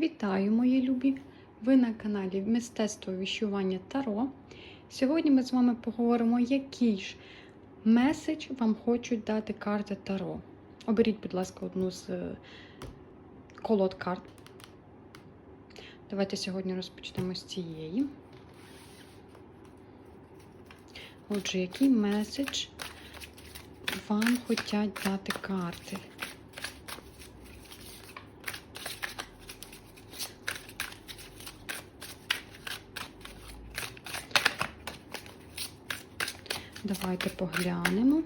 Вітаю, мої любі! Ви на каналі Мистецтво віщування Таро. Сьогодні ми з вами поговоримо, який ж меседж вам хочуть дати карти Таро. Оберіть, будь ласка, одну з е, колод карт. Давайте сьогодні розпочнемо з цієї. Отже, який меседж вам хочуть дати карти? Давайте поглянемо.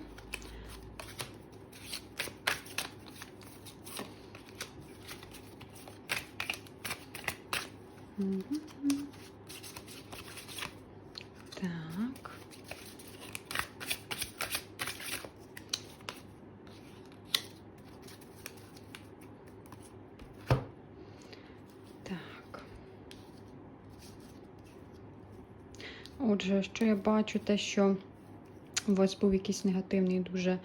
Так. Так. Отже, що я бачу, те, що у вас був якийсь негативний дуже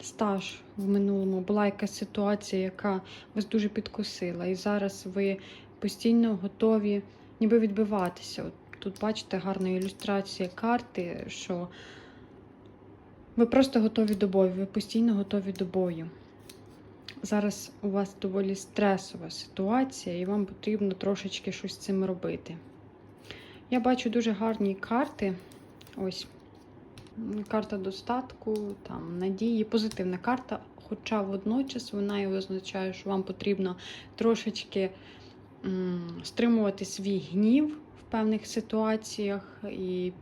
стаж в минулому, була якась ситуація, яка вас дуже підкосила, і зараз ви постійно готові ніби відбиватися. От Тут бачите гарна ілюстрація карти, що ви просто готові до бою, ви постійно готові до бою. Зараз у вас доволі стресова ситуація, і вам потрібно трошечки щось з цим робити. Я бачу дуже гарні карти. Ось карта достатку, там, надії, позитивна карта, хоча водночас вона і означає, що вам потрібно трошечки стримувати свій гнів в певних ситуаціях і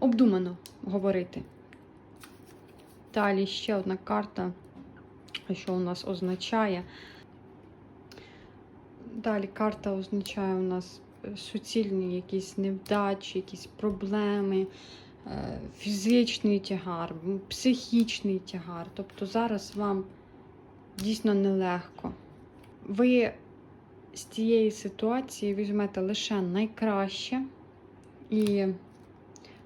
обдумано говорити. Далі ще одна карта, що у нас означає. Далі карта означає у нас суцільні якісь невдачі, якісь проблеми, фізичний тягар, психічний тягар. Тобто зараз вам дійсно нелегко. Ви з цієї ситуації візьмете лише найкраще і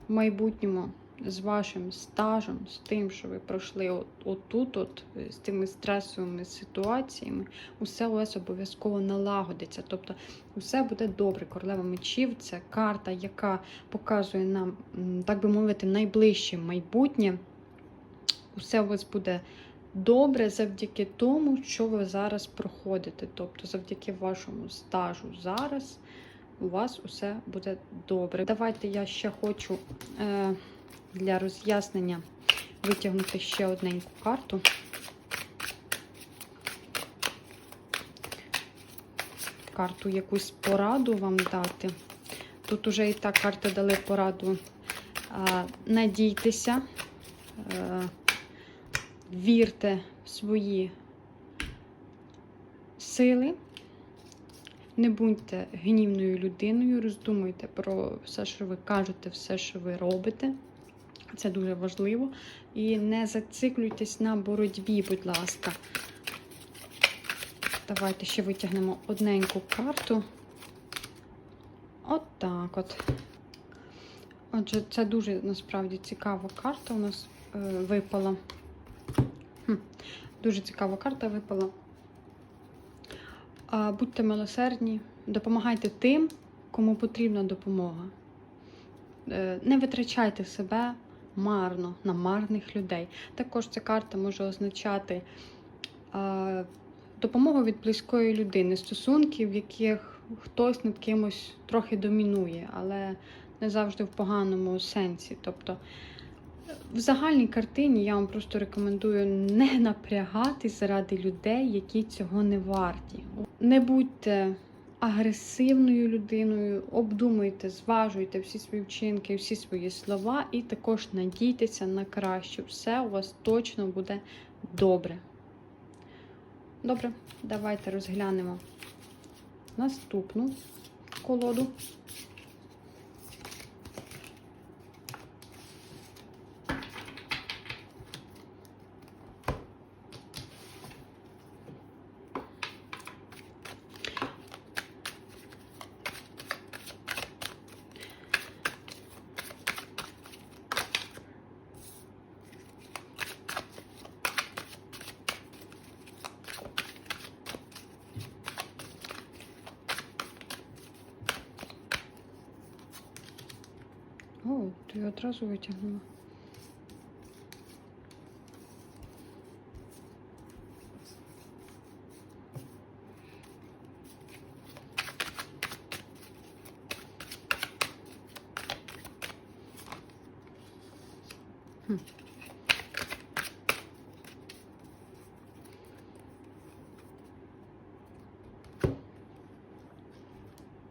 в майбутньому з вашим стажем, з тим, що ви пройшли от, отут, от, з тими стресовими ситуаціями, усе у вас обов'язково налагодиться. Тобто все буде добре. Королева мечів це карта, яка показує нам, так би мовити, найближче майбутнє. Усе у вас буде добре завдяки тому, що ви зараз проходите. Тобто, завдяки вашому стажу зараз у вас усе буде добре. Давайте я ще хочу е, для роз'яснення витягнути ще одненьку карту. Карту якусь пораду вам дати. Тут уже і так карти дали пораду. Надійтеся, е, вірте в свої сили, не будьте гнівною людиною, роздумуйте про все, що ви кажете, все, що ви робите. Це дуже важливо. І не зациклюйтесь на боротьбі, будь ласка. Давайте ще витягнемо одненьку карту. От так от. Отже, це дуже насправді цікава карта у нас е, випала. Хм. Дуже цікава карта випала. А, будьте милосердні, допомагайте тим, кому потрібна допомога. Е, не витрачайте себе марно на марних людей. Також ця карта може означати а, допомогу від близької людини, стосунків, в яких хтось над кимось трохи домінує, але не завжди в поганому сенсі. Тобто, в загальній картині я вам просто рекомендую не напрягатись заради людей, які цього не варті. Не будьте агресивною людиною, обдумуйте, зважуйте всі свої вчинки, всі свої слова, і також надійтеся на краще. Все у вас точно буде добре. Добре, давайте розглянемо наступну колоду. О, ти одразу витягнула. Хм.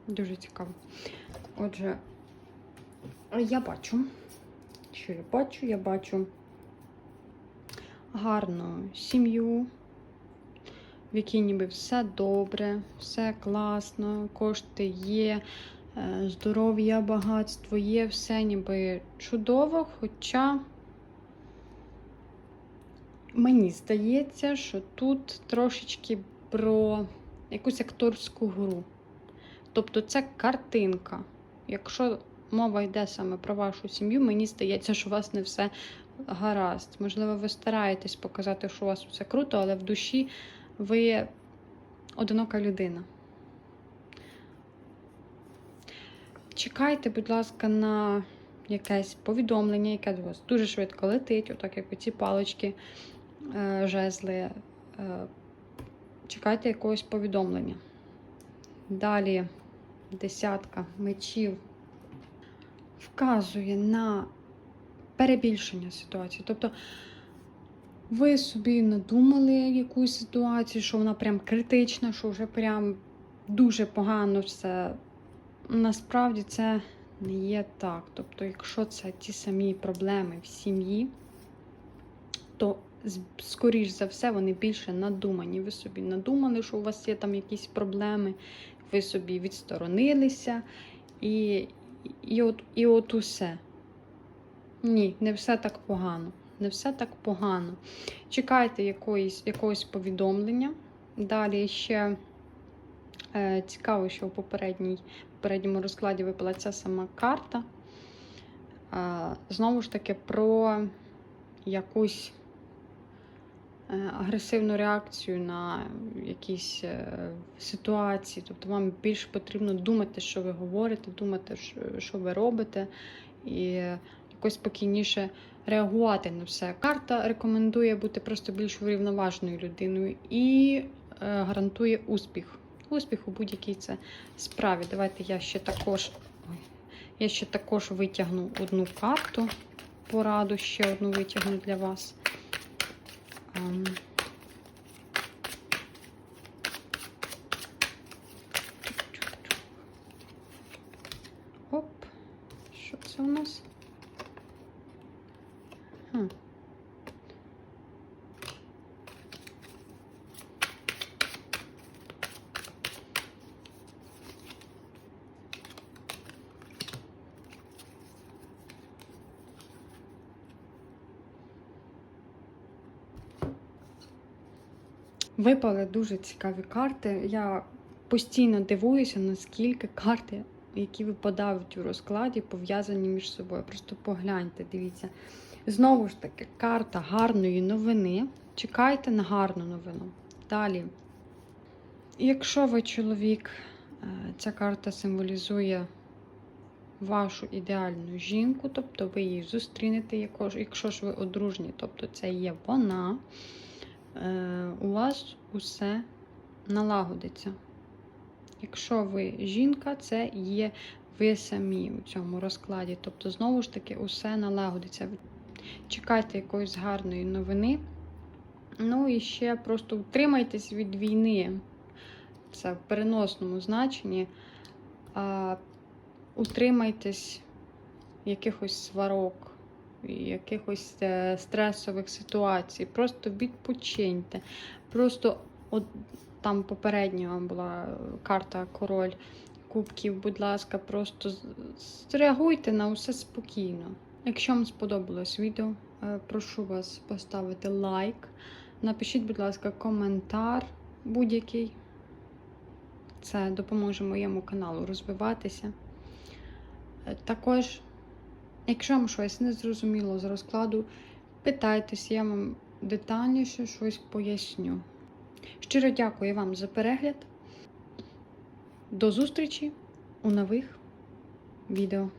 Дуже цікаво. Отже, я бачу, що я бачу? Я бачу гарну сім'ю, в якій ніби все добре, все класно, кошти є, е, здоров'я, багатство є, все ніби чудово, хоча мені здається, що тут трошечки про якусь акторську гру. Тобто це картинка. Якщо мова йде саме про вашу сім'ю, мені здається, що у вас не все гаразд. Можливо, ви стараєтесь показати, що у вас все круто, але в душі ви одинока людина. Чекайте, будь ласка, на якесь повідомлення, яке до вас дуже швидко летить, отак як оці палички, е, жезли. Е, Чекайте якогось повідомлення. Далі десятка мечів вказує на перебільшення ситуації. Тобто ви собі надумали якусь ситуацію, що вона прям критична, що вже прям дуже погано все. Насправді це не є так. Тобто, якщо це ті самі проблеми в сім'ї, то скоріш за все вони більше надумані. Ви собі надумали, що у вас є там якісь проблеми, ви собі відсторонилися, і, і, от, і от усе. Ні, не все так погано. Не все так погано. Чекайте якоїсь, якогось повідомлення. Далі ще е, цікаво, що в попередньому розкладі випала ця сама карта. Е, знову ж таки, про якусь агресивну реакцію на якісь е, ситуації. Тобто вам більш потрібно думати, що ви говорите, думати, що- ви робите, і якось спокійніше реагувати на все. Карта рекомендує бути просто більш врівноваженою людиною і е, гарантує успіх. Успіх у будь-якій це справі. Давайте я ще також. Я ще також витягну одну карту. Пораду ще одну витягну для вас. Ем. Оп, що це у нас? Хм. Випали дуже цікаві карти. Я постійно дивуюся, наскільки карти, які випадають у розкладі, пов'язані між собою. Просто погляньте, дивіться. Знову ж таки, карта гарної новини. Чекайте на гарну новину. Далі. Якщо ви чоловік, е, ця карта символізує вашу ідеальну жінку, тобто ви її зустрінете, якщо ж ви одружні, тобто це є вона, у вас усе налагодиться. Якщо ви жінка, це є ви самі у цьому розкладі. Тобто, знову ж таки, усе налагодиться. Чекайте якоїсь гарної новини. Ну і ще просто утримайтесь від війни. Це в переносному значенні. А, утримайтесь якихось сварок, якихось е, стресових ситуацій. Просто відпочиньте. Просто от там попередня вам була карта король кубків. Будь ласка, просто зреагуйте на усе спокійно. Якщо вам сподобалось відео, е, прошу вас поставити лайк. Напишіть, будь ласка, коментар будь-який. Це допоможе моєму каналу розвиватися. Е, Також, якщо вам щось не зрозуміло з розкладу, питайтесь, я вам детальніше щось поясню. Щиро дякую вам за перегляд. До зустрічі у нових відео.